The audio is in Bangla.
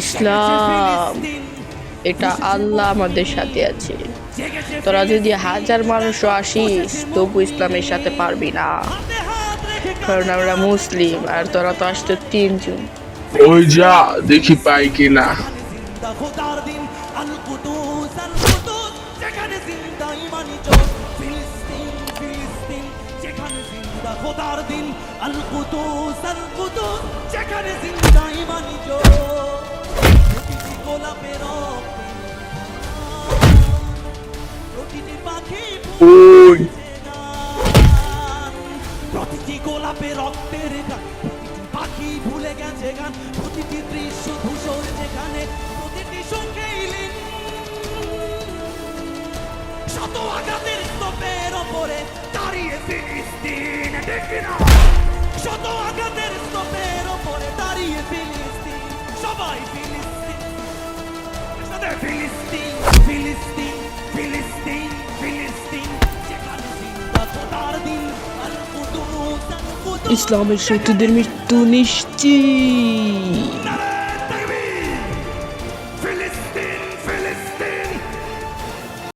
ইসলাম। এটা আল্লাহ আমাদের সাথে আছে। তোরা যদি হাজার মানুষও আসিস তবু ইসলামের সাথে পারবি না। কারণ আমরা মুসলিম আর তোরা তো আসতো তিনজন। ওই যা দেখি পাই কিনা। জিন্দা খোদার দিন আল কুদুস আল কুদুস। গান প্রতিটি গোলাপে রক্তের গান পাখি ভুলে গেছে গান, প্রতিটি দৃশ্য ধূসর যেখানে, প্রতিটি সঙ্গেইলিন শত আঘাতের স্তূপের ওপরে দাঁড়িয়ে ফিলিস্তিন, দেখি না। শত আঘাতের স্তূপের ওপরে দাঁড়িয়ে ফিলিস্তিন, সবাই ফিলিস্তিন। ফিলিস্তিন। ইসলামের শত্রুদের মৃত্যু নিশ্চিত।